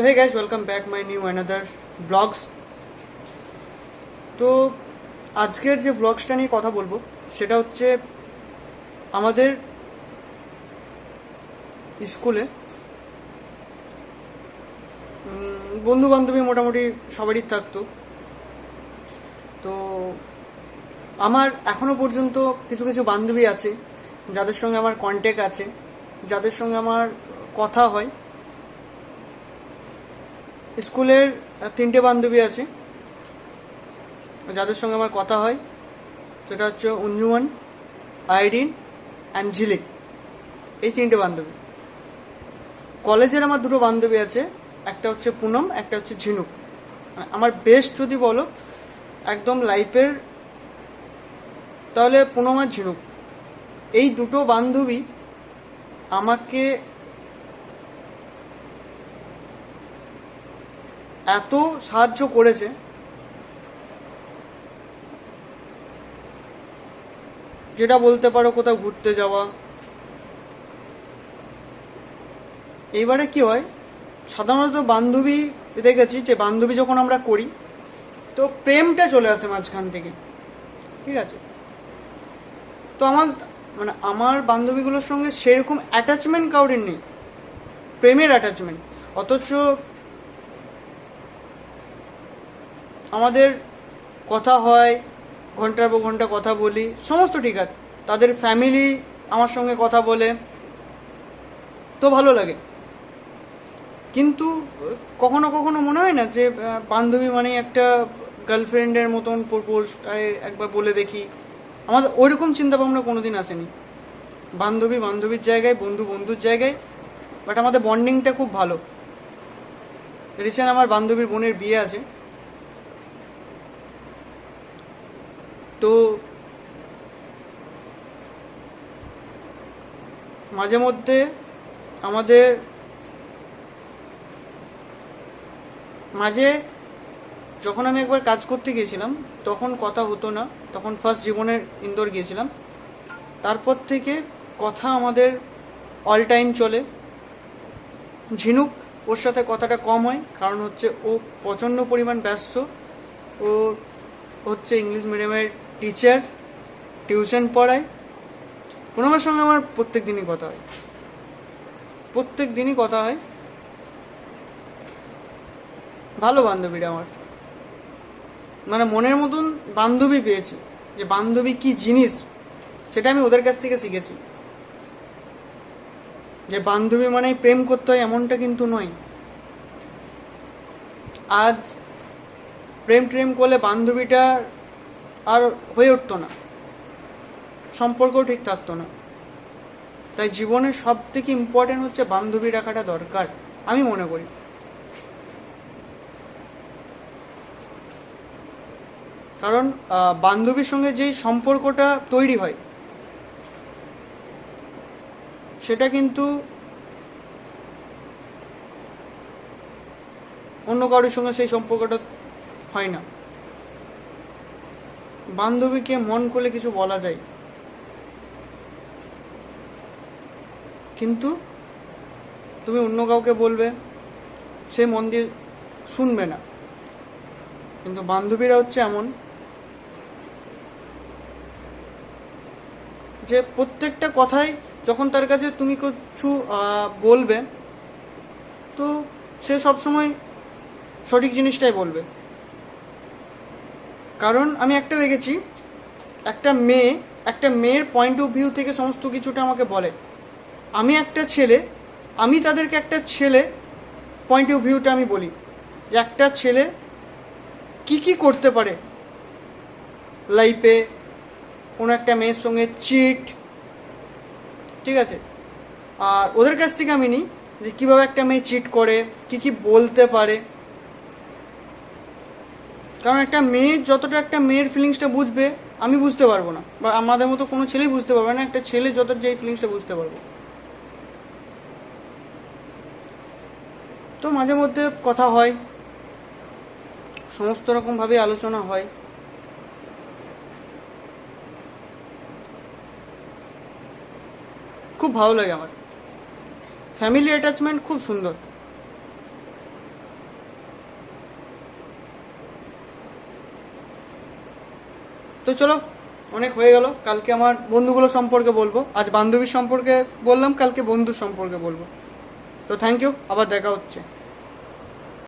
তো hey guys welcome back my new another blogs তো, আজকের যে ব্লগসটা নিয়ে কথা বলব, সেটা হচ্ছে আমাদের স্কুলে বন্ধু বান্ধবী মোটামুটি সবারই থাকতো। তো, আমার এখনও পর্যন্ত কিছু কিছু বান্ধবী আছে, যাদের সঙ্গে আমার কন্ট্যাক্ট আছে, যাদের সঙ্গে আমার কথা হয়। স্কুলের তিনটে বান্ধবী আছে। যাদের সঙ্গে আমার কথা হয়, সেটা হচ্ছে অঞ্জুমান আইরিন অ্যান্ড ঝিলিক এই তিনটে বান্ধবী। কলেজের আমার দুটো বান্ধবী আছে, একটা হচ্ছে পুনম, একটা হচ্ছে ঝিনুক। আমার বেস্ট যদি বলো, একদম লাইফের তাহলে পুনম আর ঝিনুক। এই দুটো বান্ধবী আমাকে এত সাহায্য করেছে। যেটা বলতে পারো কোথাও ঘুরতে যাওয়া। এইবারে কি হয়, সাধারণত বান্ধবী, দেখেছি যে বান্ধবী যখন আমরা করি, তো প্রেমটা চলে আসে মাঝখান থেকে। ঠিক আছে? তো আমার মানে আমার বান্ধবীগুলোর সঙ্গে সেরকম অ্যাটাচমেন্ট কাউরির নেই। প্রেমের অ্যাটাচমেন্ট অথচ আমাদের কথা হয়, ঘণ্টার পর ঘণ্টা কথা বলি, সমস্ত ঠিক আছে। তাদের ফ্যামিলি আমার সঙ্গে কথা বলে, তো ভালো লাগে। কিন্তু, কখনো কখনো মনে হয় না যে বান্ধবী মানে একটা গার্লফ্রেন্ডের মতন প্রপোজ একবার বলে দেখি। আমাদের ওইরকম চিন্তা ভাবনা কোনোদিন আসেনি। বান্ধবী বান্ধবীর জায়গায়, বন্ধু বন্ধুর জায়গায় বাট আমাদের বন্ডিংটা খুব ভালো। রিসেন্ট আমার বান্ধবীর বোনের বিয়ে আছে। তো মাঝে মধ্যে আমাদের মাঝে যখন আমি একবার কাজ করতে গিয়েছিলাম, তখন কথা হতো না। তখন ফার্স্ট জীবনের ইন্দোর গিয়েছিলাম। তারপর থেকে কথা আমাদের অল টাইম চলে। ঝিনুক ওর সাথে কথাটা কম হয়, কারণ হচ্ছে ও প্রচণ্ড পরিমাণ ব্যস্ত। ও হচ্ছে ইংলিশ মিডিয়ামের টিচার টিউশন পড়ায়। প্রণবের সঙ্গে আমার প্রত্যেক দিনই কথা হয়। প্রত্যেক দিনই কথা হয়। ভালো বান্ধবীরা আমার। মানে মনের মতন বান্ধবী পেয়েছি। যে বান্ধবী কি জিনিস, সেটা আমি ওদের কাছ থেকে শিখেছি। যে বান্ধবী মানেই প্রেম করতে হয় এমনটা কিন্তু নয়। আজ প্রেম ট্রেম করলে বান্ধবীটা আর হয়ে উঠতো না। সম্পর্ক ঠিক থাকতো না। তাই জীবনের সব থেকে ইম্পর্টেন্ট হচ্ছে বান্ধবী রাখাটা দরকার, আমি মনে করি। কারণ বান্ধবীর সঙ্গে যেই সম্পর্কটা তৈরি হয়, সেটা কিন্তু অন্য কারোর সঙ্গে সেই সম্পর্কটা হয় না। বান্ধবীকে মন করলে কিছু বলা যায়। কিন্তু তুমি অন্য কাউকে বলবে, সে মন দিয়ে শুনবে না। কিন্তু বান্ধবীরা হচ্ছে এমন যে প্রত্যেকটা কথাই যখন তার কাছে তুমি কিছু বলবে, তো সে সবসময় সঠিক জিনিসটাই বলবে। কারণ আমি একটা দেখেছি, একটা মেয়ে, একটা মেয়ের পয়েন্ট অফ ভিউ থেকে সমস্ত কিছুটা আমাকে বলে। আমি একটা ছেলে, আমি তাদেরকে একটা ছেলে পয়েন্ট অফ ভিউটা আমি বলি যে একটা ছেলে কি কি করতে পারে লাইফে কোনো একটা মেয়ের সঙ্গে চিট ঠিক আছে? আর ওদের কাছ থেকে আমি নিই যে কীভাবে একটা মেয়ে চিট করে, কি কি বলতে পারে। কারণ একটা মেয়ে, যতটা একটা মেয়ের ফিলিংসটা বুঝবে, আমি বুঝতে পারব না। বা আমাদের মতো কোনো ছেলেই বুঝতে পারবে না, একটা ছেলে যত যে ফিলিংসটা বুঝতে পারব। তো মাঝে মধ্যে কথা হয়, সমস্ত রকমভাবে আলোচনা হয়। খুব ভালো লাগে আমার। ফ্যামিলি অ্যাটাচমেন্ট খুব সুন্দর। তো চলো, অনেক হয়ে গেল। কালকে আমার বন্ধুগুলো সম্পর্কে বলব। আজ বান্ধবীর সম্পর্কে বললাম, কালকে বন্ধুর সম্পর্কে বলব। তো থ্যাংক ইউ আবার দেখা হচ্ছে।